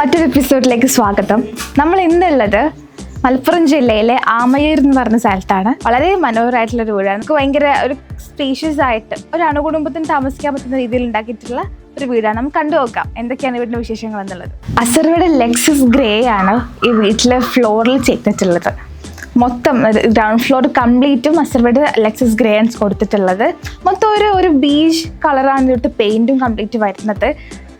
മറ്റൊരു എപ്പിസോഡിലേക്ക് സ്വാഗതം. നമ്മൾ ഇന്നുള്ളത് മലപ്പുറം ജില്ലയിലെ ആമയൂർ എന്ന് പറഞ്ഞ സ്ഥലത്താണ്. വളരെ മനോഹരമായിട്ടുള്ള ഒരു വീടാണ്. നമുക്ക് ഭയങ്കര ഒരു സ്പീഷ്യസ് ആയിട്ട് ഒരു അണുകുടുംബത്തിന് താമസിക്കാൻ പറ്റുന്ന രീതിയിൽ ഉണ്ടാക്കിയിട്ടുള്ള ഒരു വീടാണ്. നമുക്ക് കണ്ടു നോക്കാം എന്തൊക്കെയാണ് വീടിന്റെ വിശേഷങ്ങൾ എന്നുള്ളത്. അസർവയുടെ ലെക്സസ് ഗ്രേ ആണ് ഈ വീട്ടിലെ ഫ്ലോറിൽ ചെയ്തിട്ടുള്ളത്. മൊത്തം ഗ്രൗണ്ട് ഫ്ലോർ കംപ്ലീറ്റും അസർവയുടെ ലെക്സസ് ഗ്രേ ആണ് കൊടുത്തിട്ടുള്ളത്. മൊത്തം ഒരു ഒരു ബീച്ച് കളറാണ് ഇവിടുത്തെ പെയിന്റും കംപ്ലീറ്റ് വരുന്നത്.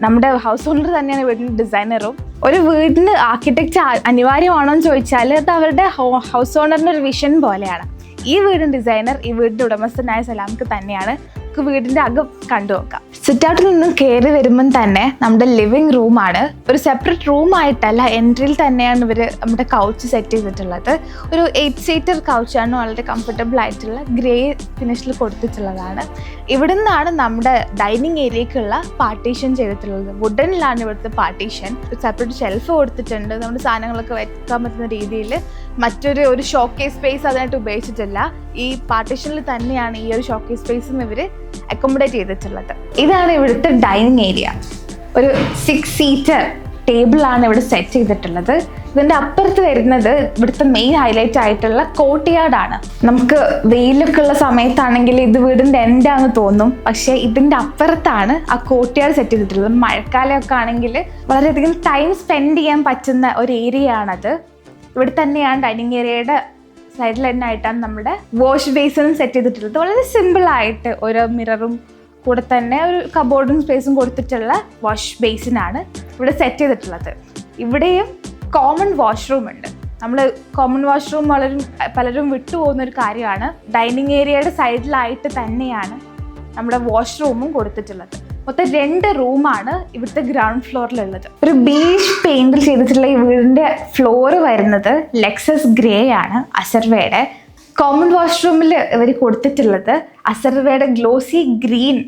നമ്മുടെ ഹൗസ് ഓണർ തന്നെയാണ് വീടിന്റെ ഡിസൈനറും ഒരു വീടിന് ആർക്കിടെക്ചർ അനിവാര്യമാണോ എന്ന് ചോദിച്ചാൽ അത് അവരുടെ ഹൗസ് ഓണറിന്റെ ഒരു വിഷൻ പോലെയാണ്. ഈ വീടിന്റെ ഡിസൈനർ ഈ വീടിന്റെ ഉടമസ്ഥനായ സലാംക്ക് തന്നെയാണ് നമുക്ക് വീടിന്റെ അകം കണ്ടു നോക്കാം. സിറ്റൗട്ടിൽ നിന്നും കയറി വരുമ്പം തന്നെ നമ്മുടെ ലിവിങ് റൂമാണ് ഒരു സെപ്പറേറ്റ് റൂം ആയിട്ടല്ല എൻട്രിയിൽ തന്നെയാണ് ഇവർ നമ്മുടെ കൗച്ച് സെറ്റ് ചെയ്തിട്ടുള്ളത്. ഒരു എയ്റ്റ് സീറ്റർ കൗച്ചാണ് വളരെ കംഫർട്ടബിൾ ആയിട്ടുള്ള ഗ്രേ ഫിനിഷിൽ കൊടുത്തിട്ടുള്ളതാണ്. ഇവിടെ നിന്നാണ് നമ്മുടെ ഡൈനിങ് ഏരിയക്കുള്ള പാർട്ടീഷൻ ചെയ്തിട്ടുള്ളത്. വുഡനിലാണ് ഇവിടുത്തെ പാർട്ടീഷൻ സെപ്പറേറ്റ് ഷെൽഫ് കൊടുത്തിട്ടുണ്ട്. നമ്മുടെ സാധനങ്ങളൊക്കെ വെക്കാൻ പറ്റുന്ന രീതിയിൽ മറ്റൊരു ഒരു ഷോക്കേസ് സ്പേസ് അതിനായിട്ട് ഉപയോഗിച്ചിട്ടില്ല. ഈ പാർട്ടീഷനിൽ തന്നെയാണ് ഈ ഒരു ഷോക്കേസ് സ്പേസും ഇവർ അക്കോമഡേറ്റ് ചെയ്തിട്ടുള്ളത്. ഇതാണ് ഇവിടുത്തെ ഡൈനിങ് ഏരിയ ഒരു സിക്സ് സീറ്റർ ടേബിളാണ് ഇവിടെ സെറ്റ് ചെയ്തിട്ടുള്ളത്. ഇതിന്റെ അപ്പുറത്ത് വരുന്നത് ഇവിടുത്തെ മെയിൻ ഹൈലൈറ്റ് ആയിട്ടുള്ള കോട്ടിയാടാണ് നമുക്ക് വെയിലൊക്കെ ഉള്ള സമയത്താണെങ്കിൽ ഇത് വീടിന്റെ എൻഡാന്ന് തോന്നും. പക്ഷേ ഇതിന്റെ അപ്പുറത്താണ് ആ കോട്ടിയാട് സെറ്റ് ചെയ്തിട്ടുള്ളത്. മഴക്കാലമൊക്കെ ആണെങ്കിൽ വളരെയധികം ടൈം സ്പെൻഡ് ചെയ്യാൻ പറ്റുന്ന ഒരു ഏരിയ ആണത്. ഇവിടെ തന്നെയാണ് ഡൈനിങ് ഏരിയയുടെ സൈഡിൽ തന്നെ ആയിട്ടാണ് നമ്മുടെ വാഷ് ബേസിനും സെറ്റ് ചെയ്തിട്ടുള്ളത്. വളരെ സിമ്പിൾ ആയിട്ട് ഒരു മിററും കൂടെ തന്നെ ഒരു കബോർഡും സ്പേസും കൊടുത്തിട്ടുള്ള വാഷ് ബേസിനാണ് ഇവിടെ സെറ്റ് ചെയ്തിട്ടുള്ളത്. ഇവിടെയും കോമൺ വാഷ്റൂം ഉണ്ട്. നമ്മൾ കോമൺ വാഷ്റൂം വളരെ പലരും വിട്ടുപോകുന്ന ഒരു കാര്യമാണ്. ഡൈനിങ് ഏരിയയുടെ സൈഡിലായിട്ട് തന്നെയാണ് നമ്മുടെ വാഷ്റൂമും കൊടുത്തിട്ടുള്ളത്. മൊത്തം രണ്ട് റൂമാണ് ഇവിടുത്തെ ഗ്രൗണ്ട് ഫ്ലോറിലുള്ളത് ഒരു ബീച്ച് പെയിന്റിൽ ചെയ്തിട്ടുള്ള ഈ വീടിന്റെ ഫ്ലോർ വരുന്നത് ലെക്സസ് ഗ്രേ ആണ് അസർവയുടെ കോമൺ വാഷ്റൂമിൽ ഇവർ കൊടുത്തിട്ടുള്ളത് അസർവയുടെ ഗ്ലോസി ഗ്രീൻ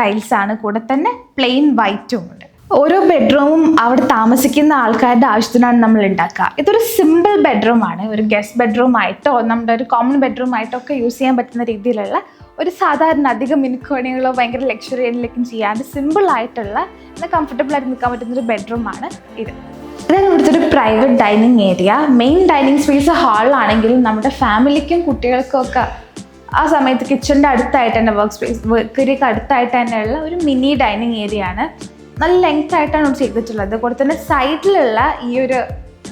ടൈൽസ് ആണ് കൂടെ തന്നെ പ്ലെയിൻ വൈറ്റും ഉണ്ട്. ഓരോ ബെഡ്റൂമും അവിടെ താമസിക്കുന്ന ആൾക്കാരുടെ ആവശ്യത്തിനാണ് നമ്മൾ ഉണ്ടാക്കുക. ഇതൊരു സിമ്പിൾ ബെഡ്റൂമാണ് ഒരു ഗസ്റ്റ് ബെഡ്റൂം ആയിട്ടോ നമ്മുടെ ഒരു കോമൺ ബെഡ്റൂം ആയിട്ടോ ഒക്കെ യൂസ് ചെയ്യാൻ പറ്റുന്ന രീതിയിലുള്ള ഒരു സാധാരണ അധികം മിനുക്കോണികളോ ഭയങ്കര ലക്ഷറിയിലേക്കും ചെയ്യാണ്ട് സിമ്പിൾ ആയിട്ടുള്ള എന്നാൽ കംഫർട്ടബിൾ ആയിട്ട് നിൽക്കാൻ പറ്റുന്ന ഒരു ബെഡ്റൂം ആണ് ഇത്. ഇതാണ് ഇവിടുത്തെ ഒരു private dining area main dining space ഹാളിലാണെങ്കിലും നമ്മുടെ ഫാമിലിക്കും കുട്ടികൾക്കും ഒക്കെ ആ സമയത്ത് കിച്ചണിന്റെ അടുത്തായിട്ട് തന്നെ വർക്ക് സ്പേസ് വർക്കേരിയൊക്കെ അടുത്തായിട്ട് തന്നെയുള്ള ഒരു മിനി ഡൈനിങ് ഏരിയ ആണ്. നല്ല ലെങ്ത് ആയിട്ടാണ് ചെയ്തിട്ടുള്ളത്. കൂടെ തന്നെ സൈഡിലുള്ള ഈ ഒരു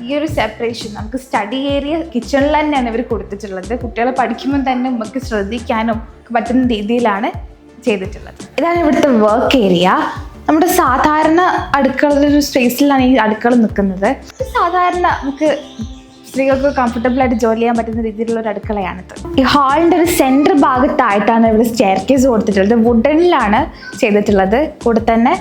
ഈ ഒരു സെപ്പറേഷൻ നമുക്ക് സ്റ്റഡി ഏരിയ കിച്ചണിൽ തന്നെയാണ് ഇവർ കൊടുത്തിട്ടുള്ളത്. കുട്ടികളെ പഠിക്കുമ്പോൾ തന്നെ നമുക്ക് ശ്രദ്ധിക്കാനും പറ്റുന്ന രീതിയിലാണ് ചെയ്തിട്ടുള്ളത്. ഇതാണ് ഇവിടുത്തെ വർക്ക് ഏരിയ നമ്മുടെ സാധാരണ അടുക്കളയുടെ ഒരു സ്പേസിലാണ് ഈ അടുക്കള നിൽക്കുന്നത്. സാധാരണ നമുക്ക് സ്ത്രീകൾക്ക് കംഫർട്ടബിൾ ആയിട്ട് ജോലി ചെയ്യാൻ പറ്റുന്ന രീതിയിലുള്ള ഒരു അടുക്കളയാണിത് ഈ ഹാളിന്റെ ഒരു സെന്റർ ഭാഗത്തായിട്ടാണ് ഇവിടെ സ്റ്റെയർ കേസ് കൊടുത്തിട്ടുള്ളത് വുഡനിലാണ് ചെയ്തിട്ടുള്ളത്. കൂടെ തന്നെ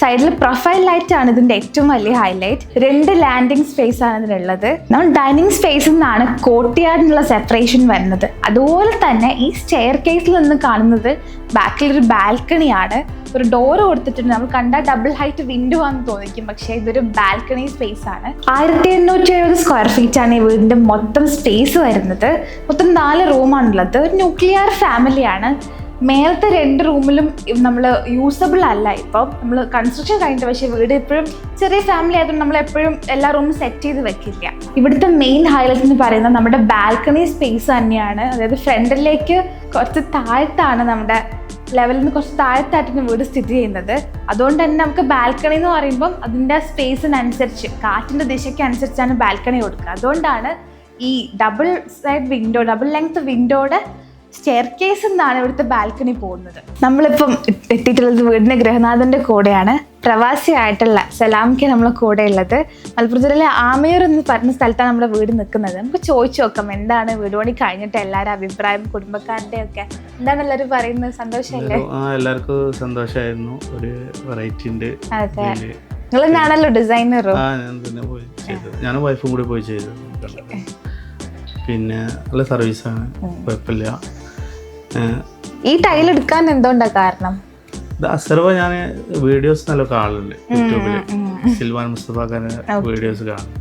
സൈഡിൽ പ്രൊഫൈൽ ലൈറ്റ് ആണ് ഇതിന്റെ ഏറ്റവും വലിയ ഹൈലൈറ്റ് രണ്ട് ലാൻഡിംഗ് സ്പേസ് ആണ് ഇതിനുള്ളത്. നമ്മൾ ഡൈനിങ് സ്പേസിൽ നിന്നാണ് കോട്ടിയാടിനുള്ള സെപ്പറേഷൻ വരുന്നത്. അതുപോലെ തന്നെ ഈ സ്റ്റെയർ കേസിൽ നിന്ന് കാണുന്നത് ബാക്കിൽ ഒരു ബാൽക്കണിയാണ് ഒരു ഡോർ കൊടുത്തിട്ടുണ്ട്. നമ്മൾ കണ്ട ഡബിൾ ഹൈറ്റ് വിൻഡോ ആണെന്ന് തോന്നിക്കും. പക്ഷേ ഇതൊരു ബാൽക്കണി സ്പേസ് ആണ്. ആയിരത്തി എണ്ണൂറ്റി എഴുപത് സ്ക്വയർ ഫീറ്റ് ആണ് ഈ വീടിന്റെ മൊത്തം സ്പേസ് വരുന്നത്. മൊത്തം നാല് റൂമാണുള്ളത് ഒരു ന്യൂക്ലിയർ ഫാമിലിയാണ് മേലത്തെ രണ്ട് റൂമിലും നമ്മൾ യൂസബിൾ അല്ല. ഇപ്പം നമ്മൾ കൺസ്ട്രക്ഷൻ കഴിഞ്ഞിട്ട് പക്ഷേ വീട് എപ്പോഴും ചെറിയ ഫാമിലി ആയതുകൊണ്ട് നമ്മൾ എപ്പോഴും എല്ലാ റൂമും സെറ്റ് ചെയ്ത് വെക്കില്ല. ഇവിടുത്തെ മെയിൻ ഹൈലൈറ്റ് എന്ന് പറയുന്നത് നമ്മുടെ ബാൽക്കണി സ്പേസ് തന്നെയാണ്. അതായത് ഫ്രണ്ടിലേക്ക് കുറച്ച് താഴത്താണ് നമ്മുടെ ലെവലിൽ നിന്ന് കുറച്ച് താഴത്തായിട്ടാണ് വീട് സ്ഥിതി ചെയ്യുന്നത്. അതുകൊണ്ട് തന്നെ നമുക്ക് ബാൽക്കണി എന്ന് പറയുമ്പം അതിന്റെ സ്പേസിനനുസരിച്ച് കാറ്റിന്റെ ദിശയ്ക്ക് അനുസരിച്ചാണ് ബാൽക്കണി കൊടുക്കുക. അതുകൊണ്ടാണ് ഈ double side window double length വിൻഡോയുടെ staircase എന്നാണ് ഇവിടുത്തെ ബാൽക്കണി പോകുന്നത്. നമ്മളിപ്പം എത്തിയിട്ടുള്ളത് വീടിന്റെ ഗൃഹനാഥന്റെ കൂടെയാണ്. പ്രവാസിയായിട്ടുള്ള സലാംക്ക് നമ്മളെ കൂടെ ഉള്ളത് മലപ്പുറം ജില്ലയിലെ ആമയൂർ എന്ന് പറഞ്ഞ സ്ഥലത്താണ് നമ്മുടെ വീട് നിൽക്കുന്നത്. നമുക്ക് ചോദിച്ചു നോക്കാം എന്താണ് വീട് പണി കഴിഞ്ഞിട്ട് എല്ലാവരും അഭിപ്രായം കുടുംബക്കാരുടെ ഒക്കെ എന്താണ് എല്ലാവരും പറയുന്നത്? സന്തോഷമല്ലേ? ആ എല്ലാവർക്കും സന്തോഷമായിരുന്നു. ഒരു വെറൈറ്റി ഉണ്ട്. അതെ. നിങ്ങൾ തന്നെയാണല്ലോ ഡിസൈനറോ ഞാനും വൈഫും കൂടി പോയി ചെയ്തു പിന്നെ നല്ല സർവീസാണ് കുഴപ്പമില്ല. ഈ ടൈൽ എടുക്കാൻ എന്തുകൊണ്ടാ കാരണം? അസർവ ഞാൻ വീഡിയോസ് നല്ല കാണലുണ്ട് യൂട്യൂബിൽ സിൽവാൻ മുസ്തഫാഖാന്റെ വീഡിയോസ് കാണും.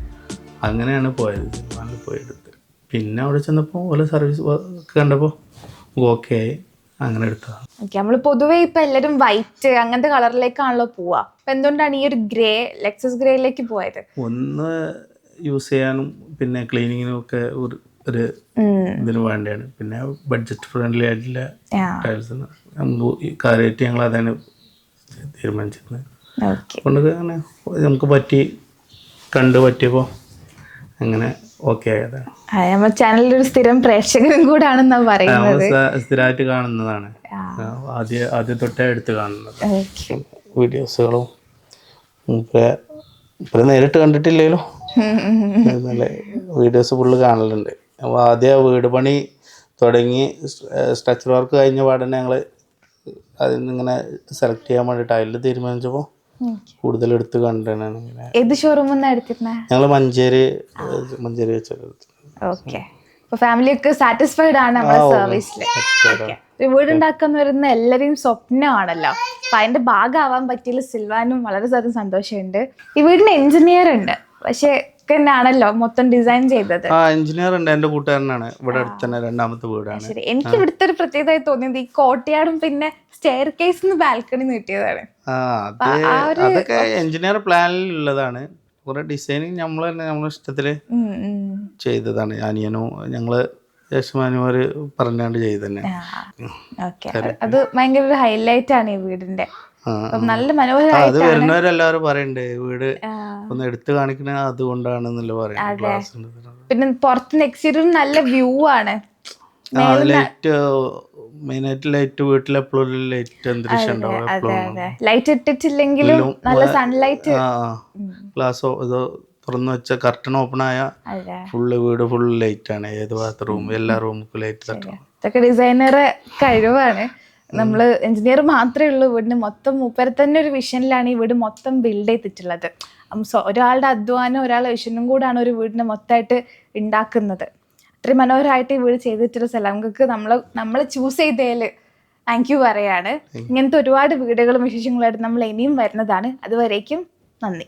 അങ്ങനെയാണ് പോയത്. സിൽവാനിൽ പോയെടുത്ത് പിന്നെ അവിടെ ചെന്നപ്പോൾ ഓല സർവീസ് കണ്ടപ്പോൾ ഓക്കെ ആയി. അങ്ങനെ എടുത്തതാണ് ഓക്കെ നമ്മൾ പൊതുവേ ഇപ്പൊ എല്ലാരും വൈറ്റ് അങ്ങനത്തെ കളറിലേക്കാണല്ലോ പോവാ. അപ്പൊ എന്തുകൊണ്ടാണ് ഈ ഒരു ഗ്രേ ലെക്സസ് ഗ്രേയിലേക്ക് പോയത്? ഒന്ന് യൂസ് ചെയ്യാനും പിന്നെ ക്ലീനിങ്ങിനും ഒക്കെ ഒരു ഒരു ഇതിന് വേണ്ടിയാണ്. പിന്നെ ബഡ്ജറ്റ് ഫ്രണ്ട്ലി ആയിട്ടുള്ള ടൈൽസ് കാര്യമായിട്ട് ഞങ്ങൾ അതാണ് തീരുമാനിച്ചിരുന്നത് അതുകൊണ്ട് കൊണ്ട് അങ്ങനെ നമുക്ക് പറ്റി കണ്ട് പറ്റിയപ്പോൾ അങ്ങനെ ഓക്കെ ആയതാണ് നമ്മുടെ ചാനലിൽ ഒരു സ്ഥിരം പ്രേക്ഷകരും കൂടാണെന്നാ പറയുന്നത്. സ്ഥിരമായിട്ട് കാണുന്നതാണ്. ആദ്യ ആദ്യം തൊട്ടേ എടുത്ത് കാണുന്നത്. വീഡിയോസുകളും മൂപ്പരെ നേരിട്ട് കണ്ടിട്ടില്ലല്ലോ നല്ല വീഡിയോസ് ഫുള്ള് കാണലുണ്ട്. ആദ്യം വീട് പണി തുടങ്ങി. സ്ട്രക്ചർ വർക്ക് കഴിഞ്ഞ പാടന്നെ ഞങ്ങൾ അതിൽ നിന്ന് ഇങ്ങനെ സെലക്ട് ചെയ്യാൻ വേണ്ടിയിട്ട് അതിൽ തീരുമാനിച്ചപ്പോൾ കൂടുതൽ എടുത്ത് കണ്ടാണ് ഏത് ഷോറൂമിൽ ഞങ്ങൾ മഞ്ചേരി മഞ്ചേരി വെച്ചത് ഓക്കെ. അപ്പൊ ഫാമിലി ഒക്കെ സാറ്റിസ്ഫൈഡ് ആണ് നമ്മുടെ സർവീസിൽ ഒരു വീടുണ്ടാക്കാൻ വരുന്ന എല്ലാരെയും സ്വപ്നമാണല്ലോ. അപ്പൊ അതിന്റെ ഭാഗമാവാൻ പറ്റിയില്ല. സിൽവാനും വളരെ സാരം സന്തോഷമുണ്ട്. ഈ വീടിന് എഞ്ചിനീയർ ഉണ്ട്. പക്ഷെ തന്നെയാണല്ലോ മൊത്തം ഡിസൈൻ ചെയ്തത്. ആ എഞ്ചിനീയർ ഉണ്ട് എന്റെ കൂട്ടുകാരനാണ്. ഇവിടെ അടുത്ത് തന്നെ രണ്ടാമത്തെ വീടാണ്. ശരി. എനിക്ക് ഇവിടുത്തെ ഒരു പ്രത്യേകതയായി തോന്നിയത് ഈ കോട്ടയാടും പിന്നെ സ്റ്റെയർ കേസിന്ന് ബാൽക്കണി നീട്ടിയതാണ്. ആ അത് അതൊക്കെ എഞ്ചിനീയർ പ്ലാനിൽ ഉള്ളതാണ്. കുറെ ഡിസൈനിങ് നമ്മൾ തന്നെ നമ്മളെ ഇഷ്ടത്തിൽ. ചെയ്തതാണ്. അനിയനും ഞങ്ങൾ യേശുമാനുമാര് പറഞ്ഞാണ്ട് ചെയ്ത് തന്നെ അത് ഭയങ്കര ഒരു ഹൈലൈറ്റ് ആണ് ഈ വീടിന്റെ. നല്ല ആ, അത് വരുന്നവരെല്ലാവരും പറയണ്ട് വീട് ഒന്ന് എടുത്തു കാണിക്കണ അതുകൊണ്ടാണെന്നല്ല പറയുന്നത് പിന്നെ പുറത്തുനിന്ന് എക്സ്റ്റീരിയർ നല്ല വ്യൂ ആണ്. ലൈറ്റ് മെയിനായിട്ട് ലൈറ്റ് വീട്ടിൽ എപ്പോഴും ലൈറ്റ് അന്തരീക്ഷം ഉണ്ടാവും ലൈറ്റ് ഇട്ടിട്ടില്ലെങ്കിലും നല്ല സൺലൈറ്റ് ഗ്ലാസ് ഇത് തുറന്നു വെച്ച കർട്ടൺ ഓപ്പൺ ആയ ഫുള്ള് വീട് ഫുൾ ലൈറ്റ് ആണ്. ഏത് ബാത്റൂം എല്ലാ റൂമുക്കും ലൈറ്റ് തട്ടണം. ഇതൊക്കെ ഡിസൈനറെ കഴിവാണ്. നമ്മൾ എഞ്ചിനീയർ മാത്രമേ ഉള്ളൂ. വീടിന് മൊത്തം മൂപ്പരെ തന്നെ ഒരു വിഷനിലാണ് ഈ വീട് മൊത്തം ബിൽഡ് ചെയ്തിട്ടുള്ളത്. ഒരാളുടെ അധ്വാനം ഒരാളുടെ വിഷനും കൂടാണ് ഒരു വീടിനെ മൊത്തമായിട്ട് ഉണ്ടാക്കുന്നത് അത്രയും മനോഹരമായിട്ട് ഈ വീട് ചെയ്തിട്ടുള്ള സ്ഥലം. നമുക്ക് നമ്മൾ നമ്മൾ ചൂസ് ചെയ്തതിൽ താങ്ക് യു പറയാണ്. ഇങ്ങനത്തെ ഒരുപാട് വീടുകളും വിശേഷങ്ങളായിട്ട് നമ്മൾ ഇനിയും വരുന്നതാണ്. അതുവരേക്കും നന്ദി.